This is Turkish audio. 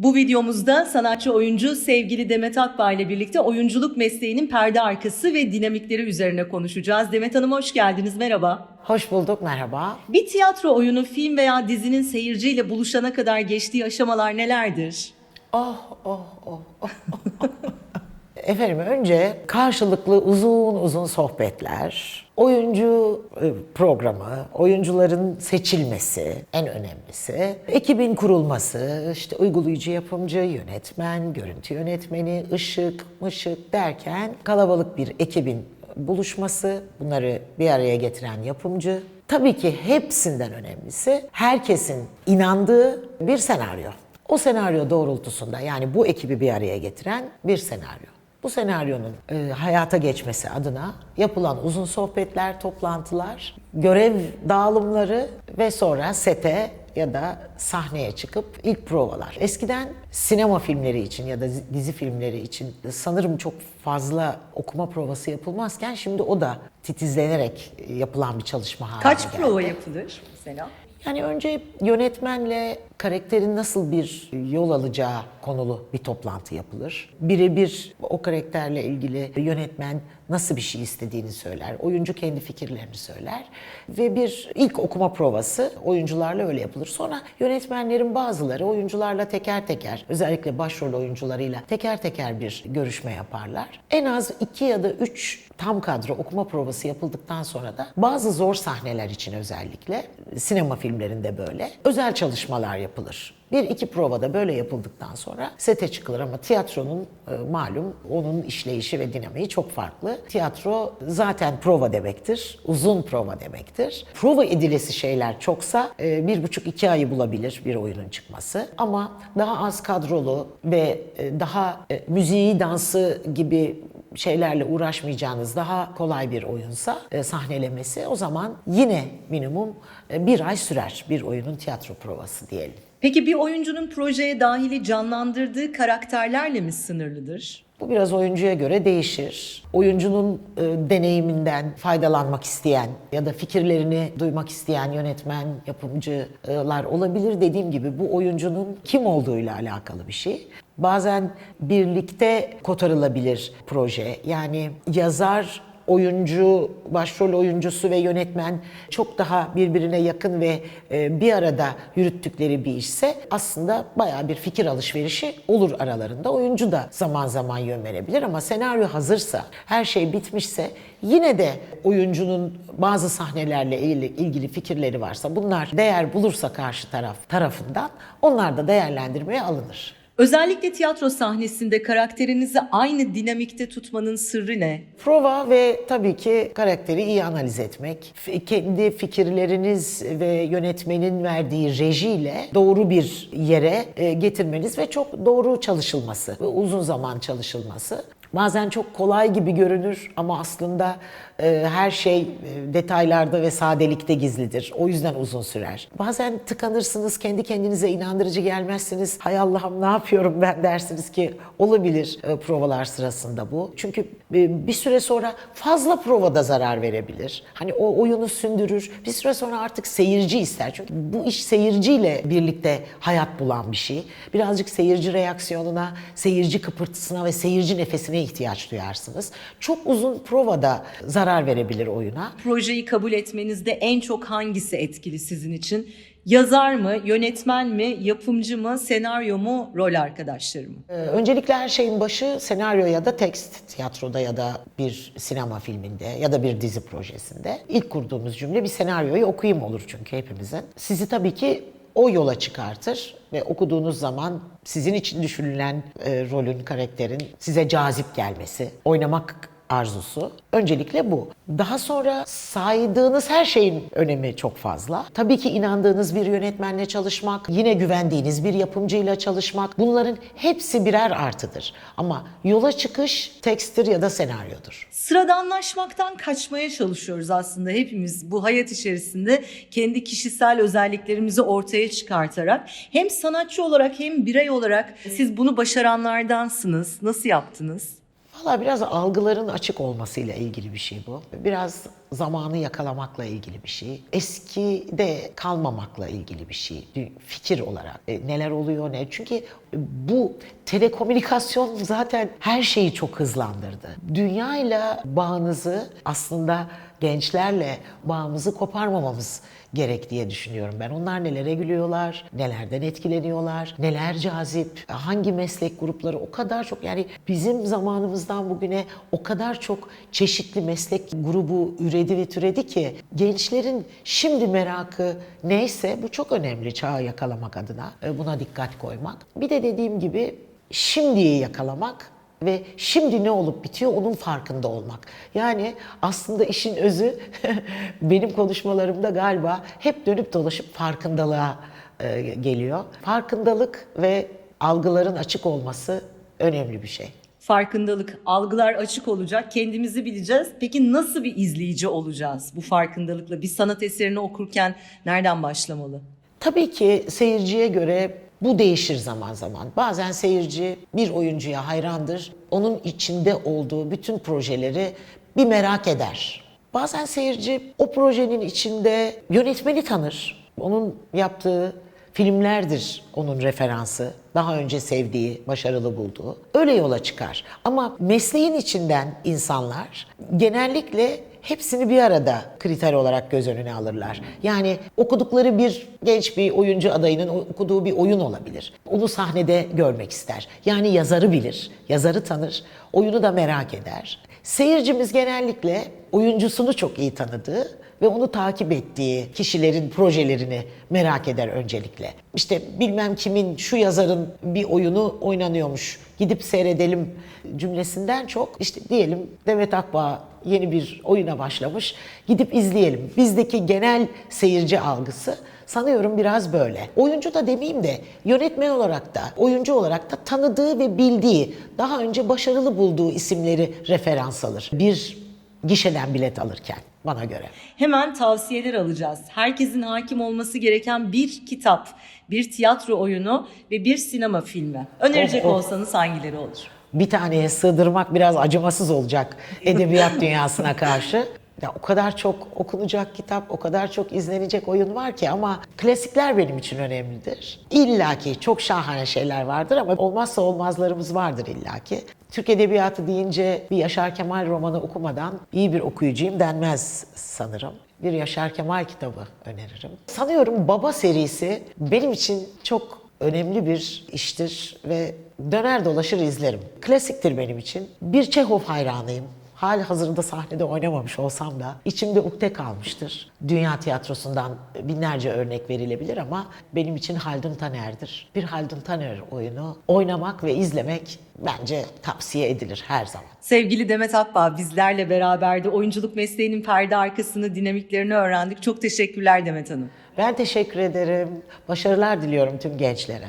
Bu videomuzda sanatçı oyuncu sevgili Demet Akbağ ile birlikte oyunculuk mesleğinin perde arkası ve dinamikleri üzerine konuşacağız. Demet Hanım hoş geldiniz, merhaba. Hoş bulduk, merhaba. Bir tiyatro oyunu, film veya dizinin seyirciyle buluşana kadar geçtiği aşamalar nelerdir? Oh, oh, oh, oh. Efendim önce karşılıklı uzun uzun sohbetler, oyuncu e, programı, oyuncuların seçilmesi en önemlisi, ekibin kurulması, işte uygulayıcı yapımcı, yönetmen, görüntü yönetmeni, ışık, mışık derken kalabalık bir ekibin buluşması, bunları bir araya getiren yapımcı. Tabii ki hepsinden önemlisi herkesin inandığı bir senaryo. O senaryo doğrultusunda yani bu ekibi bir araya getiren bir senaryo. Bu senaryonun e, hayata geçmesi adına yapılan uzun sohbetler, toplantılar, görev dağılımları ve sonra sete ya da sahneye çıkıp ilk provalar. Eskiden sinema filmleri için ya da dizi filmleri için sanırım çok fazla okuma provası yapılmazken şimdi o da titizlenerek yapılan bir çalışma haline Kaç geldi. prova yapılır mesela? Yani önce yönetmenle karakterin nasıl bir yol alacağı konulu bir toplantı yapılır. Birebir o karakterle ilgili yönetmen nasıl bir şey istediğini söyler. Oyuncu kendi fikirlerini söyler. Ve bir ilk okuma provası oyuncularla öyle yapılır. Sonra yönetmenlerin bazıları oyuncularla teker teker, özellikle başrol oyuncularıyla teker teker bir görüşme yaparlar. En az iki ya da üç tam kadro okuma provası yapıldıktan sonra da bazı zor sahneler için özellikle sinema filmlerinde böyle özel çalışmalar yapılır. Bir iki provada böyle yapıldıktan sonra sete çıkılır ama tiyatronun e, malum onun işleyişi ve dinamiği çok farklı. Tiyatro zaten prova demektir, uzun prova demektir. Prova edilesi şeyler çoksa e, bir buçuk iki ayı bulabilir bir oyunun çıkması. Ama daha az kadrolu ve e, daha e, müziği, dansı gibi şeylerle uğraşmayacağınız daha kolay bir oyunsa e, sahnelemesi o zaman yine minimum e, bir ay sürer bir oyunun tiyatro provası diyelim. Peki bir oyuncunun projeye dahili canlandırdığı karakterlerle mi sınırlıdır? Bu biraz oyuncuya göre değişir. Oyuncunun e, deneyiminden faydalanmak isteyen ya da fikirlerini duymak isteyen yönetmen, yapımcılar olabilir. Dediğim gibi bu oyuncunun kim olduğuyla alakalı bir şey. Bazen birlikte kotarılabilir proje. Yani yazar oyuncu, başrol oyuncusu ve yönetmen çok daha birbirine yakın ve e, bir arada yürüttükleri bir işse aslında bayağı bir fikir alışverişi olur aralarında. Oyuncu da zaman zaman yön verebilir ama senaryo hazırsa, her şey bitmişse yine de oyuncunun bazı sahnelerle ilgili fikirleri varsa bunlar değer bulursa karşı taraf tarafından onlar da değerlendirmeye alınır. Özellikle tiyatro sahnesinde karakterinizi aynı dinamikte tutmanın sırrı ne? Prova ve tabii ki karakteri iyi analiz etmek, f- kendi fikirleriniz ve yönetmenin verdiği rejiyle doğru bir yere e, getirmeniz ve çok doğru çalışılması ve uzun zaman çalışılması. Bazen çok kolay gibi görünür ama aslında e, her şey e, detaylarda ve sadelikte gizlidir. O yüzden uzun sürer. Bazen tıkanırsınız, kendi kendinize inandırıcı gelmezsiniz. Hay Allah'ım ne yapıyorum ben dersiniz ki olabilir e, provalar sırasında bu. Çünkü e, bir süre sonra fazla provada zarar verebilir. Hani o oyunu sündürür. Bir süre sonra artık seyirci ister. Çünkü bu iş seyirciyle birlikte hayat bulan bir şey. Birazcık seyirci reaksiyonuna, seyirci kıpırtısına ve seyirci nefesine ihtiyaç duyarsınız. Çok uzun provada zarar verebilir oyuna. Projeyi kabul etmenizde en çok hangisi etkili sizin için? Yazar mı, yönetmen mi, yapımcı mı, senaryo mu, rol arkadaşları mı? Ee, Öncelikle her şeyin başı senaryo ya da tekst tiyatroda ya da bir sinema filminde ya da bir dizi projesinde. İlk kurduğumuz cümle bir senaryoyu okuyayım olur çünkü hepimizin. Sizi tabii ki o yola çıkartır ve okuduğunuz zaman sizin için düşünülen e, rolün, karakterin size cazip gelmesi, oynamak arzusu. Öncelikle bu. Daha sonra saydığınız her şeyin önemi çok fazla. Tabii ki inandığınız bir yönetmenle çalışmak, yine güvendiğiniz bir yapımcıyla çalışmak bunların hepsi birer artıdır. Ama yola çıkış teksttir ya da senaryodur. Sıradanlaşmaktan kaçmaya çalışıyoruz aslında hepimiz bu hayat içerisinde kendi kişisel özelliklerimizi ortaya çıkartarak hem sanatçı olarak hem birey olarak siz bunu başaranlardansınız. Nasıl yaptınız? Valla biraz algıların açık olmasıyla ilgili bir şey bu. Biraz zamanı yakalamakla ilgili bir şey. Eskide kalmamakla ilgili bir şey. Fikir olarak E, neler oluyor ne? Çünkü bu telekomünikasyon zaten her şeyi çok hızlandırdı. Dünyayla bağınızı aslında gençlerle bağımızı koparmamamız gerek diye düşünüyorum ben. Onlar nelere gülüyorlar, nelerden etkileniyorlar, neler cazip, hangi meslek grupları o kadar çok yani bizim zamanımızdan bugüne o kadar çok çeşitli meslek grubu üredi ve türedi ki gençlerin şimdi merakı neyse bu çok önemli çağı yakalamak adına e, buna dikkat koymak. Bir de dediğim gibi şimdiyi yakalamak ve şimdi ne olup bitiyor onun farkında olmak. Yani aslında işin özü benim konuşmalarımda galiba hep dönüp dolaşıp farkındalığa e, geliyor. Farkındalık ve algıların açık olması önemli bir şey. Farkındalık, algılar açık olacak, kendimizi bileceğiz. Peki nasıl bir izleyici olacağız bu farkındalıkla? Bir sanat eserini okurken nereden başlamalı? Tabii ki seyirciye göre bu değişir zaman zaman. Bazen seyirci bir oyuncuya hayrandır. Onun içinde olduğu bütün projeleri bir merak eder. Bazen seyirci o projenin içinde yönetmeni tanır. Onun yaptığı filmlerdir onun referansı. Daha önce sevdiği, başarılı bulduğu. Öyle yola çıkar. Ama mesleğin içinden insanlar genellikle hepsini bir arada kriter olarak göz önüne alırlar. Yani okudukları bir genç bir oyuncu adayının okuduğu bir oyun olabilir. Onu sahnede görmek ister. Yani yazarı bilir, yazarı tanır, oyunu da merak eder. Seyircimiz genellikle oyuncusunu çok iyi tanıdığı ve onu takip ettiği kişilerin projelerini merak eder öncelikle. İşte bilmem kimin şu yazarın bir oyunu oynanıyormuş gidip seyredelim cümlesinden çok işte diyelim Demet Akbağ yeni bir oyuna başlamış gidip izleyelim. Bizdeki genel seyirci algısı sanıyorum biraz böyle. Oyuncu da demeyeyim de yönetmen olarak da oyuncu olarak da tanıdığı ve bildiği daha önce başarılı bulduğu isimleri referans alır. Bir gişeden bilet alırken bana göre. Hemen tavsiyeler alacağız. Herkesin hakim olması gereken bir kitap, bir tiyatro oyunu ve bir sinema filmi. Önerecek Oh, oh. olsanız hangileri olur? bir taneye sığdırmak biraz acımasız olacak edebiyat dünyasına karşı. Ya o kadar çok okunacak kitap, o kadar çok izlenecek oyun var ki ama klasikler benim için önemlidir. İlla ki çok şahane şeyler vardır ama olmazsa olmazlarımız vardır illa ki. Türk Edebiyatı deyince bir Yaşar Kemal romanı okumadan iyi bir okuyucuyum denmez sanırım. Bir Yaşar Kemal kitabı öneririm. Sanıyorum Baba serisi benim için çok önemli bir iştir ve döner dolaşır izlerim. Klasiktir benim için. Bir Çehov hayranıyım. Hali hazırda sahnede oynamamış olsam da içimde ukde kalmıştır. Dünya tiyatrosundan binlerce örnek verilebilir ama benim için Haldun Taner'dir. Bir Haldun Taner oyunu oynamak ve izlemek bence tavsiye edilir her zaman. Sevgili Demet Akbağ bizlerle beraberdi. Oyunculuk mesleğinin perde arkasını, dinamiklerini öğrendik. Çok teşekkürler Demet Hanım. Ben teşekkür ederim. Başarılar diliyorum tüm gençlere.